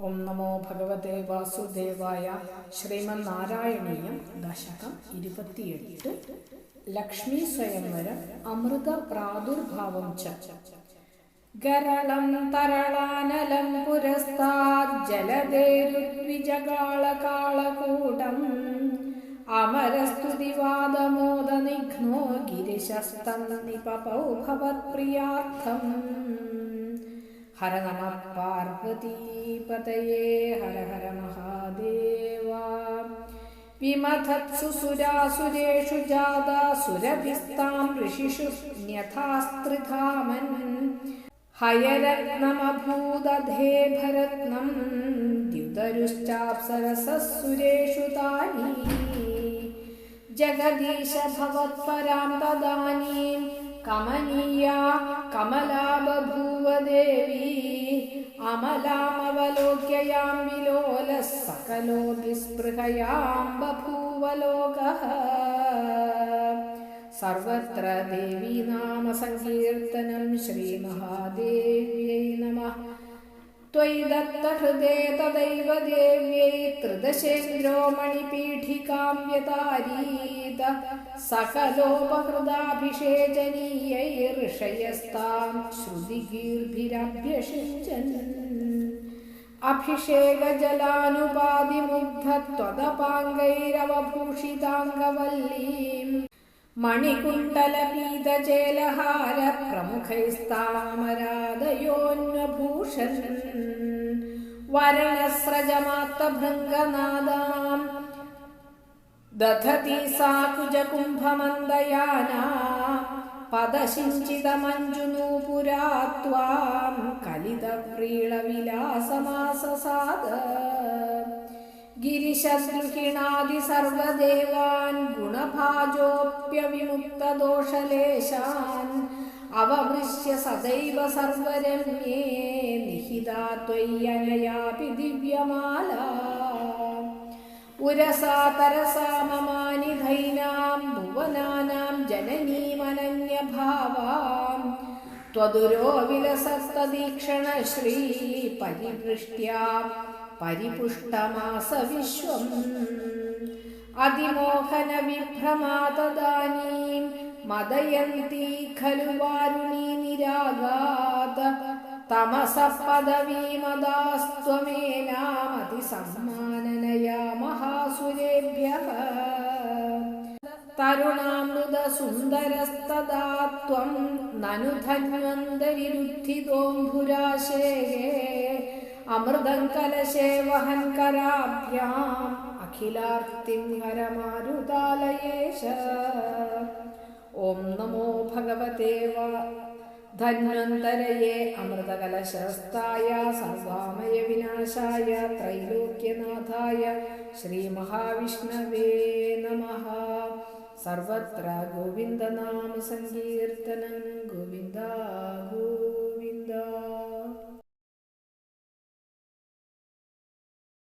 ഓം നമോ ഭഗവതേ വാസുദേവായ ശ്രീമന്നാരായണീയം ദശകം ഇരുപത്തിയെട്ട്. ലക്ഷ്മി സ്വയംവരം അമൃത പ്രാദുർഭാവം ച. ഗരളം തരളാനലം പുരസ്താത് ജലദേരുദ്വിജകാളകാളകൂടം അമരസ്തുതിവാദമോദനിഘ്നോ ഗിരിശസ്തം നിപപൗ ഭവത്പ്രിയാർത്ഥം हर नम नमः पार्वतीपतये हर हर महादेवा विमथत्सुसुरासुरेषु जाता सुरभिस्तां ऋषिषु न्यथास्त्रिधामन्। हयरत्नमभूदधे भरत्नम् द्युतरुश्चाप्सरसः सुरेषु तानि। जगदीश भवत्परां तदानीम् കമലാ ബഭൂവ ദേവി അമലാമവലോക്യയാം വിലോല സകലോ വിസ്പൃഹയാം ബഭൂവ ലോകഃ സർവത്ര ദേവീ നാമ സങ്കീർത്തനം ശ്രീ നമഃ त्वयि दत्तहृदे तदैव देव्यै त्रिदशेन्द्रो मणिपीठिकां व्यतारीत सकलोपहृदाभिषेचनीयैर्षयस्तां श्रुतिगीर्भिरभ्यषिञ्चन् अभिषेकजलानुपादिमुग्धत्वदपाङ्गैरवभूषिताङ्गवल्लीम् മണികുണ്ടലപീതജേലഹാര പ്രമുഖൈസ്താമരാധയോന്വഭൂഷൺ വരണസ്രജമാത്തഭൃംഗനാദാം ദധതി സാ കുജകുംഭമന്ദയാനാ പദശിഞ്ചിതമഞ്ജുനൂപുരാ ത്വാം കലിതവ്രീളവിലാസമാസസാദ ഗിരിശശൃഹിണാദി സർവദേവാൻ सर्वदेवान् गुणभाजोऽप्यविमुक्तदोषलेशान् अवमृश्य सदैव सर्वरम्ये निहिता त्वय्यनयापि दिव्यमाला उरसा तरसा ममानि धैनां भुवनानां जननीमनन्यभावाम् त्वदुरो विलसत्तदीक्षणश्रीपरिवृष्ट्या परिपुष्टमास विश्वम् अधिमोहनविभ्रमातदानीं അതിമോഹനവിഭ്രമാതദാനീം മദയന്തി ഖലു വാരുണീ നിരാഗാത തമസപദവീമദാസ്ത്വമേനാമതിസമ്മാനനയാ മഹാസുരേഭ്യഃ തരുണാമൃതസുന്ദരസ്തദാ ത്വം നനു ധന്വന്തരിരുദ്ധിതോംഭുരാശേ അമൃതം കലശേ വഹൻ കരാഭ്യാം അഖിലാർത്തിം ഹരമാരുതാലയേശ ഓം നമോ ഭഗവദേവ ധന്വന്തരയെ അമൃതകലശസ്തായ സർവാമയ വിനാശായ ത്രൈലോക്യനാഥായ ശ്രീമഹാവിഷ്ണവേ നമ. സർവത്ര ഗോവിന്ദനാമ സങ്കീർത്തനം